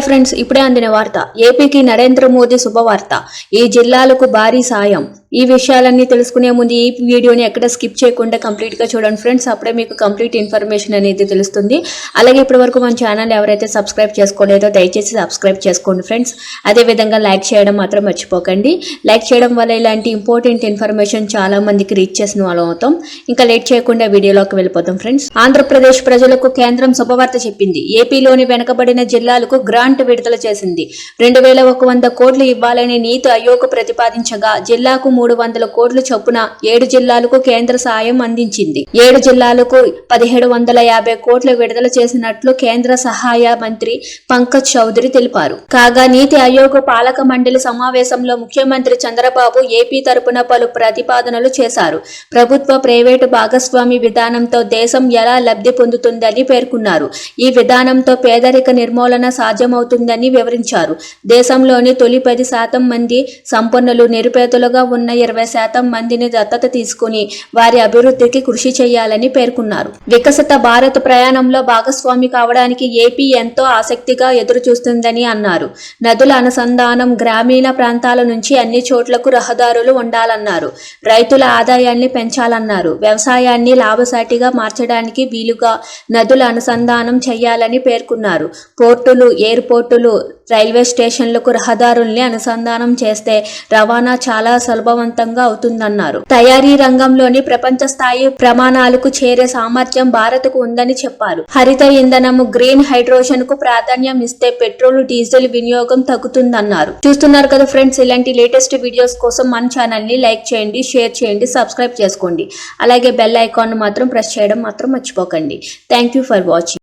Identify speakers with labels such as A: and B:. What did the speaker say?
A: Hi friends ఇప్పుడే అందిన వార్త. ఏపీకి నరేంద్ర మోదీ శుభవార్త. ఈ జిల్లాలకు భారీ సాయం. ఈ విషయాలన్నీ తెలుసుకునే ముందు ఈ వీడియోని ఎక్కడ స్కిప్ చేయకుండా కంప్లీట్గా చూడండి ఫ్రెండ్స్. అప్పుడే మీకు కంప్లీట్ ఇన్ఫర్మేషన్ అనేది తెలుస్తుంది. అలాగే ఇప్పటి వరకు మన ఛానల్ ఎవరైతే సబ్స్క్రైబ్ చేసుకోలేదో దయచేసి సబ్స్క్రైబ్ చేసుకోండి ఫ్రెండ్స్. అదే విధంగా లైక్ చేయడం మాత్రం మర్చిపోకండి. లైక్ చేయడం వల్ల ఇలాంటి ఇంపార్టెంట్ ఇన్ఫర్మేషన్ చాలా మందికి రీచ్ చేసిన వాళ్ళం అవుతాం. ఇంకా లేట్ చేయకుండా వీడియోలోకి వెళ్ళిపోతాం ఫ్రెండ్స్. ఆంధ్రప్రదేశ్ ప్రజలకు కేంద్రం శుభవార్త చెప్పింది. ఏపీలోని వెనకబడిన జిల్లాలకు గ్రాంట్ విడుదల చేసింది. రెండు వేల ఒక వంద కోట్లు ఇవ్వాలని నీతి ఆయోగ్ ప్రతిపాదించగా జిల్లాకు మూడు వందల కోట్లు చొప్పున ఏడు జిల్లాలకు కేంద్ర సాయం అందించింది. ఏడు జిల్లాలకు పదిహేడు వందల యాభై కోట్లు విడుదల చేసినట్లు కేంద్ర సహాయ మంత్రి పంకజ్ చౌదరి తెలిపారు. కాగా నీతి ఆయోగ్ పాలక మండలి సమావేశంలో ముఖ్యమంత్రి చంద్రబాబు ఏపీ తరపున పలు ప్రతిపాదనలు చేశారు. ప్రభుత్వ ప్రైవేటు భాగస్వామి విధానంతో దేశం ఎలా లబ్ధి పొందుతుందని పేర్కొన్నారు. ఈ విధానంతో పేదరిక నిర్మూలన సాధ్యమవుతుందని వివరించారు. దేశంలోని తొలి పది శాతం మంది సంపన్నులు నిరుపేదలుగా ఉన్న ఇరవై శాతం మందిని దత్తత తీసుకుని వారి అభివృద్ధికి కృషి చేయాలని పేర్కొన్నారు. వికసిత భారత్ ప్రయాణంలో భాగస్వామి కావడానికి ఏపీ ఎంతో ఆసక్తిగా ఎదురు చూస్తుందని అన్నారు. నదుల అనుసంధానం గ్రామీణ ప్రాంతాల నుంచి అన్ని చోట్లకు రహదారులు ఉండాలన్నారు. రైతుల ఆదాయాన్ని పెంచాలన్నారు. వ్యవసాయాన్ని లాభసాటిగా మార్చడానికి వీలుగా నదుల అనుసంధానం చేయాలని పేర్కొన్నారు. పోర్టులు ఎయిర్పోర్టులు రైల్వే స్టేషన్లకు రహదారుల్ని అనుసంధానం చేస్తే రవాణా చాలా సులభవంతంగా అవుతుందన్నారు. తయారీ రంగంలోని ప్రపంచ స్థాయి ప్రమాణాలకు చేరే సామర్థ్యం భారత్కు ఉందని చెప్పారు. హరిత ఇంధనము గ్రీన్ హైడ్రోజన్కు ప్రాధాన్యం ఇస్తే పెట్రోల్ డీజిల్ వినియోగం తగ్గుతుందన్నారు. చూస్తున్నారు కదా ఫ్రెండ్స్ ఇలాంటి లేటెస్ట్ వీడియోస్ కోసం మన ఛానల్ని లైక్ చేయండి షేర్ చేయండి సబ్స్క్రైబ్ చేసుకోండి. అలాగే బెల్ ఐకాన్ మాత్రం ప్రెస్ చేయడం మాత్రం మర్చిపోకండి. Thank you for watching.